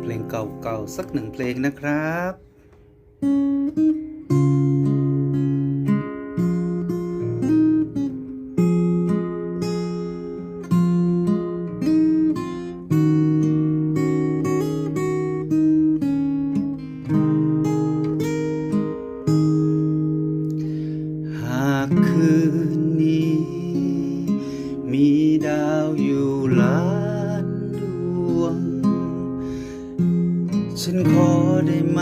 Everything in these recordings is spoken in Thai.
เพลงเก่าๆ สักหนึ่งเพลงนะครับหาคืนนี้ มีดาวอยู่หลาน ฉันขอได้ไหม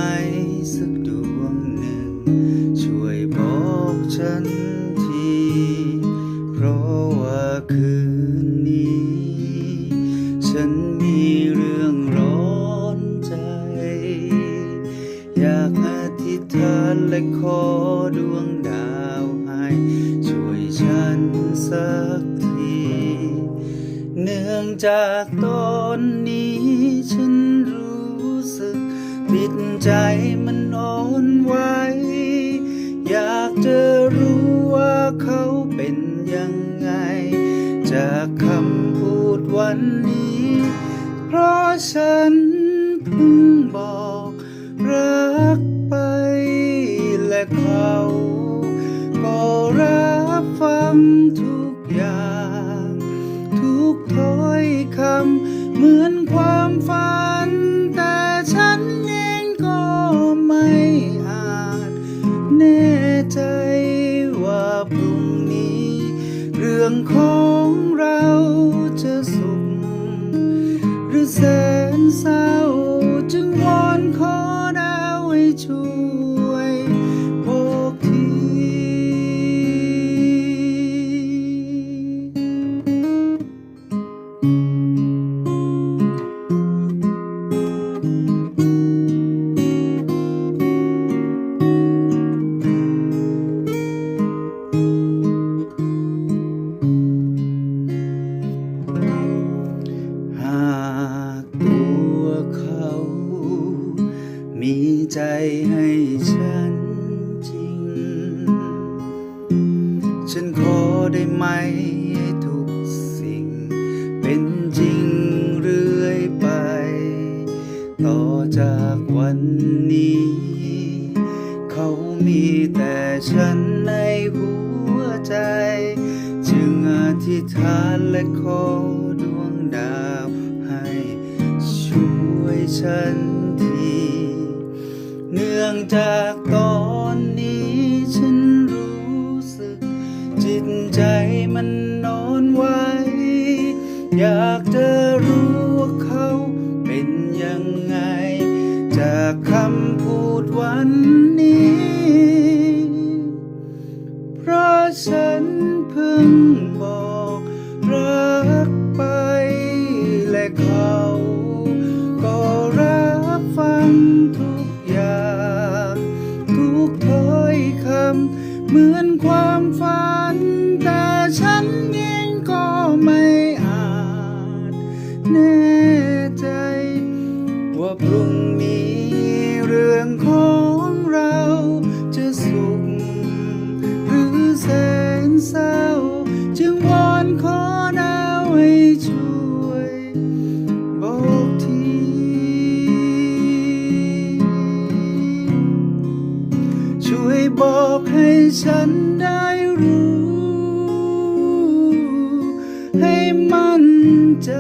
สักดวงหนึ่ง ช่วยบอกฉันที เพราะว่าคืนนี้ ฉันมีเรื่องร้อนใจ อยากอธิษฐานและขอดวงดาวให้ ช่วยฉันสักที เนื่องจากตอนนี้ฉัน ใจมันอ่อนไหวอยากจะรู้ว่าเขาเป็นยังไง จากคำพูดวันนี้ เพราะฉัน ใจว่าพรุ่งนี้ เรื่องของเราจะสุข หรือแสนเศร้า มีใจให้ฉันจริง ฉันขอได้ไหมให้ทุกสิ่ง เป็นจริงเรื่อยไป ต่อจากวันนี้ เขามีแต่ฉันในหัวใจ จึงอธิษฐานและขอดวงดาวให้ช่วยฉันที เนื่องจากตอนนี้ฉันรู้สึก จิตใจมันนอนไหวอยากจะรู้ว่าเขาเป็นยังไง จากคำพูดวันนี้ เพราะฉันเพิ่งบอกรักไปและเขา พรุ่งนี้เรื่องของเราจะสุข หรือแสนเศร้า จึงวอนขอดาวให้ช่วยบอกที ช่วยบอกให้ฉันได้รู้ ให้มั่นใจ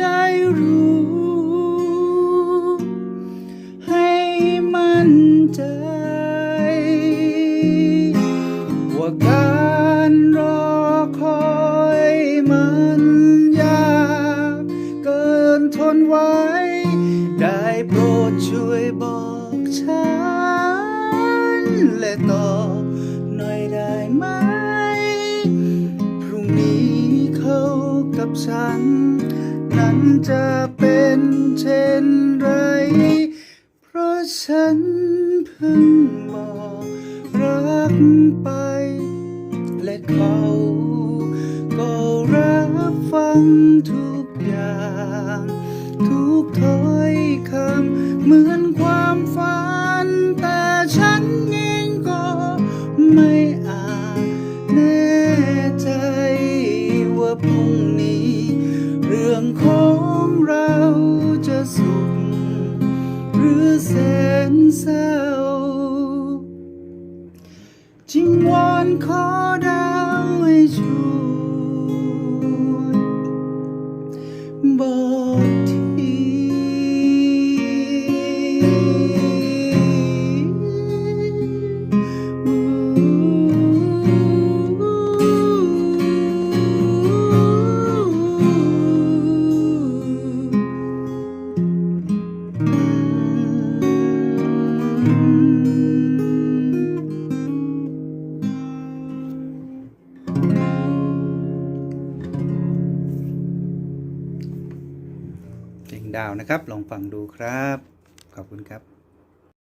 ได้รู้ ให้มั่นใจ ว่าการรอคอยมันยากเกินทนไว้ ได้โปรดช่วยบอกฉัน และต่อหน่อยได้ไหม พรุ่งนี้เขากับฉัน นั้นจะเป็นเช่นไร เพราะฉันเพิ่งบอกรักไป และเขาก็รับฟังทุกอย่าง ทุกถ้อยคำเหมือนความฝัน แต่ฉันเองก็ไม่อาจแน่ใจว่าพรุ่ง เศร้าจิงวอนขอดาวให้ช่วยบอก ดาวนะครับ ลองฟังดูครับ ขอบคุณครับ